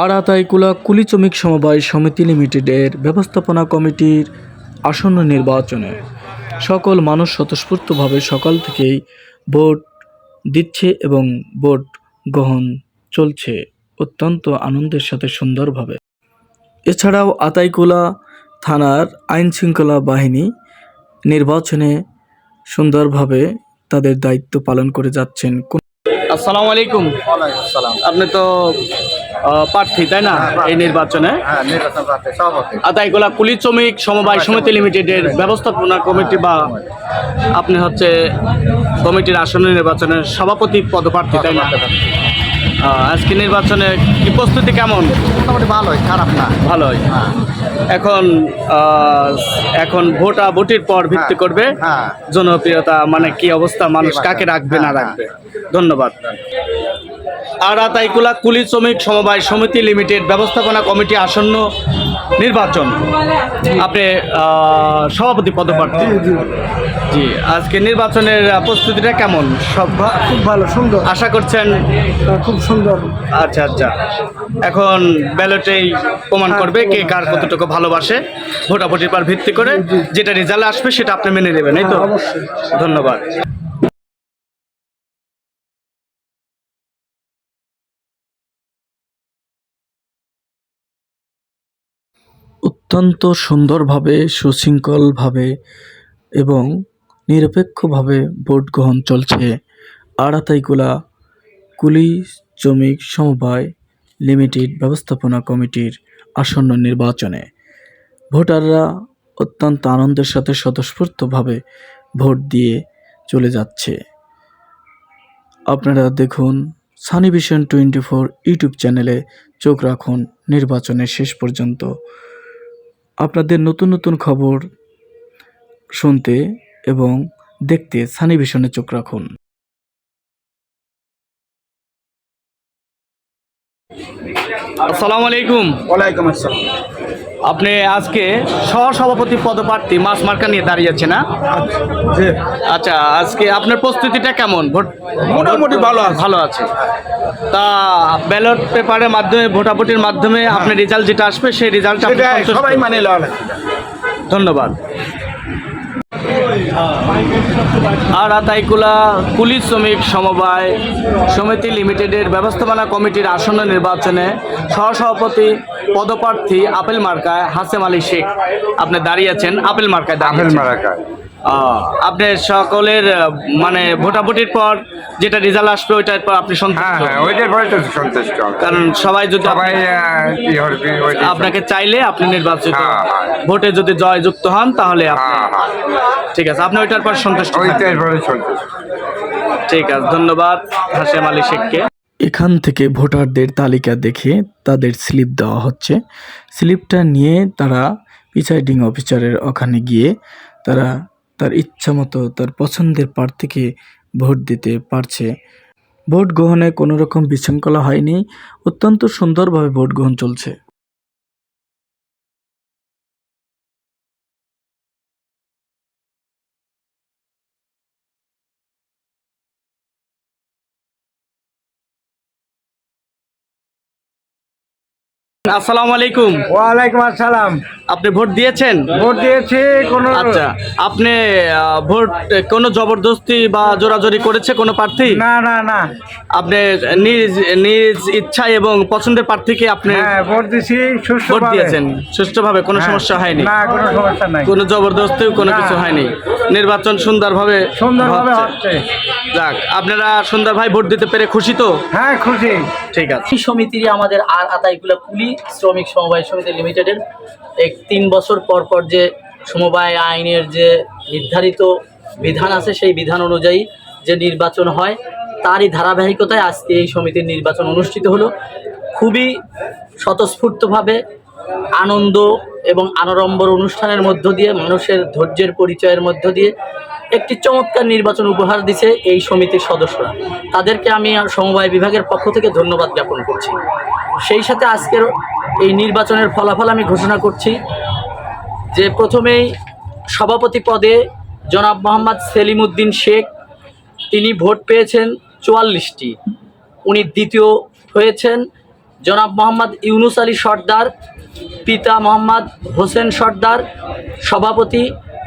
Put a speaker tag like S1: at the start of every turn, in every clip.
S1: আর আতাইকুলা কুলি শ্রমিক সমবায় সমিতি লিমিটেডের ব্যবস্থাপনা কমিটির আসন্ন নির্বাচনে সকল মানুষ স্বতঃস্ফূর্তভাবে সকাল থেকেই ভোট দিচ্ছে এবং ভোট গ্রহণ চলছে অত্যন্ত আনন্দের সাথে সুন্দরভাবে। এছাড়াও আতাইকুলা থানার আইন শৃঙ্খলা বাহিনী নির্বাচনে সুন্দরভাবে তাদের দায়িত্ব পালন করে যাচ্ছেন। আসসালামু আলাইকুম। আপনি তো প্রার্থী তাই না? এই নির্বাচনে?
S2: হ্যাঁ নির্বাচন প্রার্থী
S1: কুলি শ্রমিক সমবায় সমিতি লিমিটেডের ব্যবস্থাপনা কমিটি বা আপনি হচ্ছে কমিটির আসন্ন নির্বাচনের সভাপতি পদপ্রার্থী তাই না? আজকে নির্বাচনে কি প্রস্তুতি কেমন?
S2: মোটামুটি ভালোই খারাপ না।
S1: ভালোই। এখন আহ, এখন ভোটা ভোটের পর ভিত্তি করবে।
S2: হ্যাঁ।
S1: জনপ্রিয়তা মানে কি অবস্থা মানুষ কাকে রাখবে না
S2: হ্যাঁ,
S1: রাখবে? ধন্যবাদ। আর আতাইকুলা কুলি শ্রমিক সমবায় সমিতি লিমিটেড ব্যবস্থাপনা কমিটি আসন্ন নির্বাচন। আপনি সভাপতি পদপ্রার্থী। জি আজকে নির্বাচনের প্রস্তুতিটা কেমন? সব
S3: খুব ভালো সুন্দর।
S1: আশা করছেন?
S3: খুব সুন্দর।
S1: আচ্ছা আচ্ছা। এখন ব্যালটেই প্রমাণ করবে কে কার কতটুকু ভালোবাসে ভোটাভুটির পর ভিত্তি করে যেটা রেজাল্ট আসবে সেটা আপনি মেনে নেবেন এই তো? ধন্যবাদ। অত্যন্ত সুন্দরভাবে, সুশৃঙ্খলভাবে এবং নিরপেক্ষভাবে ভোট গ্রহণ চলছে। আড়াতাইকুলা কুলি শ্রমিক সমবায় লিমিটেড ব্যবস্থাপনা কমিটির আসন্ন নির্বাচনে ভোটাররা অত্যন্ত আনন্দের সাথে স্বতঃস্ফূর্তভাবে ভোট দিয়ে চলে যাচ্ছে। আপনারা দেখুন Sunny Vision twenty four YouTube চ্যানেলে চোখ রাখুন নির্বাচনের শেষ পর্যন্ত। আপনাদের নতুন নতুন খবর শুনতে এবং দেখতে সানি ভিশনে চোখ রাখুন। আসসালামু আলাইকুম।
S2: ওয়ালাইকুম আসসালাম।
S1: আপনি আজকে সহসভাপতি পদপ্রার্থী মাস মার্কা নিয়ে দাঁড়িয়েছে না?
S2: জি।
S1: আচ্ছা আজকে আপনার প্রস্তুতিটা কেমন? ভোট
S2: মোটামুটি ভালো আছে।
S1: ভালো আছে। তা ব্যালট পেপারের মাধ্যমে ভোটাভুটির মাধ্যমে আপনার রেজাল্ট যেটা আসবে সেই রেজাল্ট
S2: সবাই মানে
S1: ধন্যবাদ। আর আতাইকুলা পুলিশ শ্রমিক সমবায় সমিতি লিমিটেডের ব্যবস্থাপনা কমিটির আসন্ন নির্বাচনে সহসভাপতি পদপ্রার্থী আপেল মার্কায় হাসেম আলী শেখ। আপনি দাঁড়িয়েছেন আপেল মার্কায়
S2: আপেল মারাকায়।
S1: আপনি সকলের মানে ভোটাভুটির পর যেটা রেজাল্ট আসবে ওইটার পর আপনি
S2: হ্যাঁ
S1: সন্তুষ্ট।
S2: হ্যাঁ ওইটার পরে তো সন্তুষ্ট।
S1: কারণ সবাই যদি
S2: সবাই
S1: আপনাকে চাইলে আপনি নির্বাচিত
S2: হ্যাঁ, হ্যাঁ।
S1: ভোটে যদি জয়যুক্ত হন তাহলে আপনি
S2: হ্যাঁ হ্যাঁ।
S1: ঠিক আছে আপনি ওইটার পর সন্তুষ্ট
S2: ওইটার পরে সন্তুষ্ট।
S1: ঠিক আছে ধন্যবাদ হাসেম আলী শেখকে। এখান থেকে ভোটারদের তালিকা দেখে তাদের স্লিপ দেওয়া হচ্ছে। স্লিপটা নিয়ে তারা প্রিসাইডিং অফিসারের ওখানে গিয়ে তারা তার ইচ্ছা মতো তার পছন্দের প্রার্থীকে ভোট দিতে পারছে। ভোট গ্রহণে কোনো রকম বিশৃঙ্খলা হয়নি। অত্যন্ত সুন্দরভাবে ভোট গ্রহণ চলছে। আসসালামু আলাইকুম।
S3: ওয়ালাইকুম আসসালাম।
S1: আপনি ভোট দিয়েছেন?
S3: ভোট দিয়েছি কোনো
S1: আচ্ছা আপনি আহ, ভোট কোনো জবরদস্তি বা জোরাজোরি করেছে কোনো প্রার্থী?
S3: না না না।
S1: আপনি নিজ নিজ ইচ্ছা এবং পছন্দের প্রার্থীকে আপনি
S3: হ্যাঁ ভোট দিছি সুস্থ
S1: ভোট দিয়েছেন। সুষ্ঠুভাবে কোনো সমস্যা হয়নি?
S3: না কোনো সমস্যা নাই।
S1: কোনো জবরদস্তিও কোনো। কিছু হয়নি? নির্বাচন সুন্দরভাবে
S3: সুন্দরভাবে
S1: হচ্ছে। যাক আপনারা সুন্দর ভাই ভোট দিতে পেরে খুশি তো?
S3: হ্যাঁ খুশি।
S1: ঠিক আছে।
S4: সমিতির আমাদের আর আতাইগুলা কুলি শ্রমিক সমবায় সমিতি লিমিটেডের এক তিন বছর পর পর যে সমবায় আইনের যে নির্ধারিত বিধান আছে, সেই বিধান অনুযায়ী যে নির্বাচন হয়, তারই ধারাবাহিকতায় আজকে এই সমিতির নির্বাচন অনুষ্ঠিত হলো। খুবই স্বতঃস্ফূর্তভাবে আনন্দ এবং আনড়ম্বর অনুষ্ঠানের মধ্য দিয়ে, মানুষের ধৈর্যের পরিচয়ের মধ্য দিয়ে একটি চমৎকার নির্বাচন উপহার দিছে এই সমিতির সদস্যরা। তাদেরকে আমি সমবায় বিভাগের পক্ষ থেকে ধন্যবাদ জ্ঞাপন করছি। সেই সাথে আজকের এই নির্বাচনের ফলাফল আমি ঘোষণা করছি যে প্রথমেই সভাপতি পদে জনাব মোহাম্মদ সেলিম উদ্দিন শেখ, তিনি ভোট পেয়েছেন চুয়াল্লিশটি। উনি দ্বিতীয় হয়েছেন জনাব মোহাম্মদ ইউনুস আলী সর্দার, পিতা মোহাম্মদ হোসেন সর্দার, সভাপতি,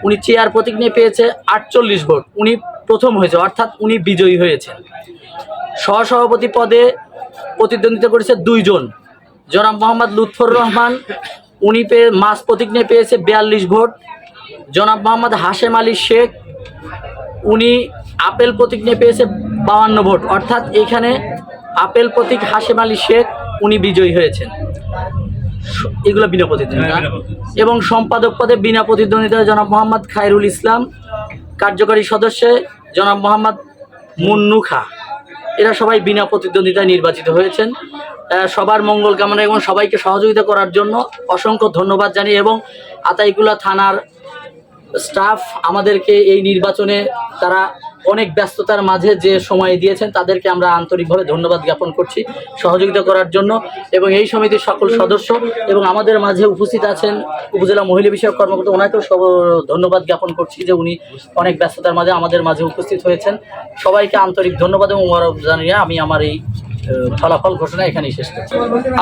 S4: উনি চেয়ার প্রতীক নিয়ে পেয়েছে আটচল্লিশ ভোট। উনি প্রথম হয়েছে, অর্থাৎ উনি বিজয়ী হয়েছেন। সহসভাপতি পদে প্রতিদ্বন্দ্বিতা করেছে দুইজন। জনাব মোহাম্মদ লুৎফর রহমান উনি পেয়ে মাস প্রতীক নিয়ে পেয়েছে বিয়াল্লিশ ভোট। জনাব মোহাম্মদ হাশেম আলী শেখ উনি আপেল প্রতীক নিয়ে পেয়েছে বাউান্ন ভোট। অর্থাৎ এখানে আপেল প্রতীক হাশেম আলী শেখ উনি বিজয়ী হয়েছেন। এগুলো বিনা প্রতিদ্বন্দ্বিতা। এবং সম্পাদক পদে বিনা প্রতিদ্বন্দ্বিতা জনাব মোহাম্মদ খায়রুল ইসলাম। কার্যকারী সদস্যে জনাব মোহাম্মদ মুন্নু খা এরা সবাই বিনা প্রতিদ্বন্দ্বিতায় নির্বাচিত হয়েছেন। সবার মঙ্গল কামনা এবং সবাইকে সহযোগিতা করার জন্য অসংখ্য ধন্যবাদ জানি এবং আতাইকুলা থানার স্টাফ আমাদেরকে এই নির্বাচনে তারা অনেক ব্যস্ততার মাঝে যে সময় দিয়েছেন, তাদেরকে আমরা আন্তরিকভাবে ধন্যবাদ জ্ঞাপন করছি সহযোগিতা করার জন্য। এবং এই সমিতির সকল সদস্য এবং আমাদের মাঝে উপস্থিত আছেন উপজেলা মহিলা বিষয়ক কর্মকর্তা, ওনাকেও সব ধন্যবাদ জ্ঞাপন করছি যে উনি অনেক ব্যস্ততার মাঝে আমাদের মাঝে উপস্থিত হয়েছেন। সবাইকে আন্তরিক ধন্যবাদ এবং জানিয়ে আমি আমার এই ফলাফল ঘোষণা এখানেই শেষ করছি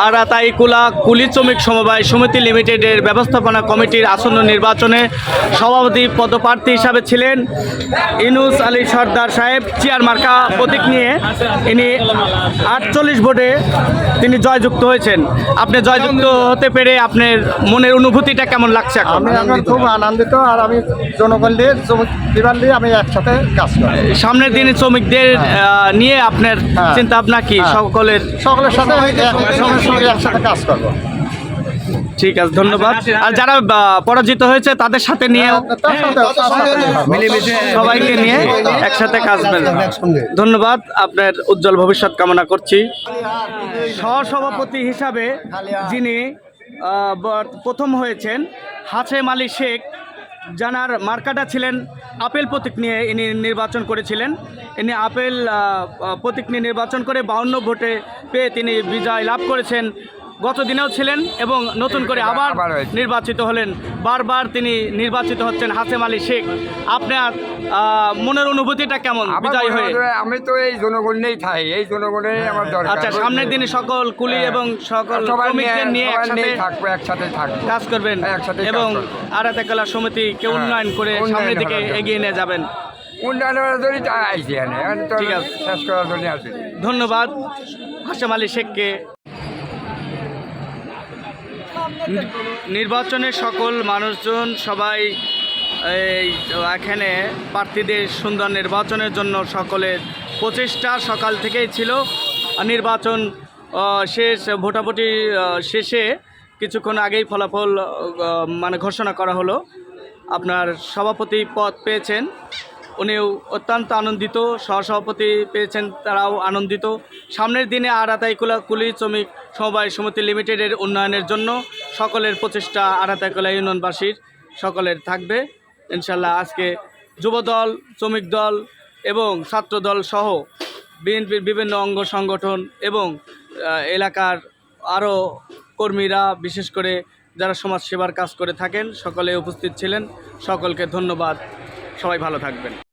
S1: আর তাইকুলা কুলি শ্রমিক সমবায় সমিতি লিমিটেডের ব্যবস্থাপনা কমিটির আসন্ন নির্বাচনে সভাপতি পদপ্রার্থী হিসাবে ছিলেন ইনুস আলী সর্দার সাহেব চেয়ার মার্কা প্রতীক নিয়ে ইনি আটচল্লিশ ভোটে তিনি জয়যুক্ত হয়েছেন আপনি জয়যুক্ত হতে পেরে আপনার মনের অনুভূতিটা কেমন লাগছে এখন
S5: আমি খুব আনন্দিত আর আমি জনগণ দিয়ে শ্রমিক বিভাগ দিয়ে আমি একসাথে কাজ করি
S1: সামনের দিনে শ্রমিকদের নিয়ে আপনার
S5: হ্যাঁ।
S1: চিন্তা ভাবনা কি। সকলের
S5: সকলের সাথে একসাথে কাজ করব।
S1: ঠিক আছে ধন্যবাদ। আর যারা পরাজিত হয়েছে তাদের সাথে নিয়ে সবাইকে নিয়ে একসাথে কাজ করবেন ধন্যবাদ আপনার উজ্জ্বল ভবিষ্যৎ কামনা করছি। সহসভাপতি হিসাবে যিনি আহ, প্রথম হয়েছেন হাসেম আলী শেখ জানার মার্কাটা ছিলেন আপেল প্রতীক নিয়ে ইনি নির্বাচন করেছিলেন। ইনি আপেল প্রতীক নিয়ে নির্বাচন করে বাউন্ন ভোটে পেয়ে তিনি বিজয় লাভ করেছেন। গত দিনেও ছিলেন এবং নতুন করে আবার নির্বাচিত হলেন। বারবার তিনি নির্বাচিত হচ্ছেন হাসেম আলী শেখ। আপনার মনের অনুভূতিটা কেমন? বিজয় হয়ে।
S2: আমি তো এই জনগণেই থাই। এই জনগণেই আমার দরকার।
S1: আচ্ছা সামনের দিনে সকল কুলি এবং সকল শ্রমিকদের নিয়ে একসাথে
S2: থাকব একসাথে থাকব।
S1: কাজ করবেন
S2: হ্যাঁ,
S1: এবং। আরাতে কলা সমিতিকে
S2: হ্যাঁ,
S1: উন্নয়ন করে সামনের দিকে এগিয়ে নিয়ে যাবেন।
S2: উন্নয়নের জন্যই তো আইছি এখানে এখন তো
S1: ঠিক আছে।
S2: শেষ করার জন্য আছি।
S1: ধন্যবাদ। হাসেম আলী শেখকে নির্বাচনে সকল মানুষজন সবাই এই এখানে প্রার্থীদের সুন্দর নির্বাচনের জন্য সকলের প্রচেষ্টা সকাল থেকেই ছিল। নির্বাচন শেষ, ভোটাভুটি শেষে কিছুক্ষণ আগেই ফলাফল মানে ঘোষণা করা হলো। আপনার সভাপতি পদ পেয়েছেন। উনিও অত্যন্ত আনন্দিত, সহসভাপতি পেয়েছেন তারাও আনন্দিত। সামনের দিনে আর আতাইকুলা কুলি শ্রমিক সমবায় সমিতি লিমিটেডের উন্নয়নের জন্য সকলের প্রচেষ্টা আর আতাইকুলা ইউনিয়নবাসীর সকলের থাকবে। ইনশাল্লাহ আজকে যুবদল, শ্রমিক দল এবং ছাত্রদল সহ বিএনপির বিভিন্ন অঙ্গ সংগঠন এবং এলাকার আরও কর্মীরা বিশেষ করে যারা সমাজ সেবার কাজ করে থাকেন সকলে উপস্থিত ছিলেন। সকলকে ধন্যবাদ। সবাই ভালো থাকবেন।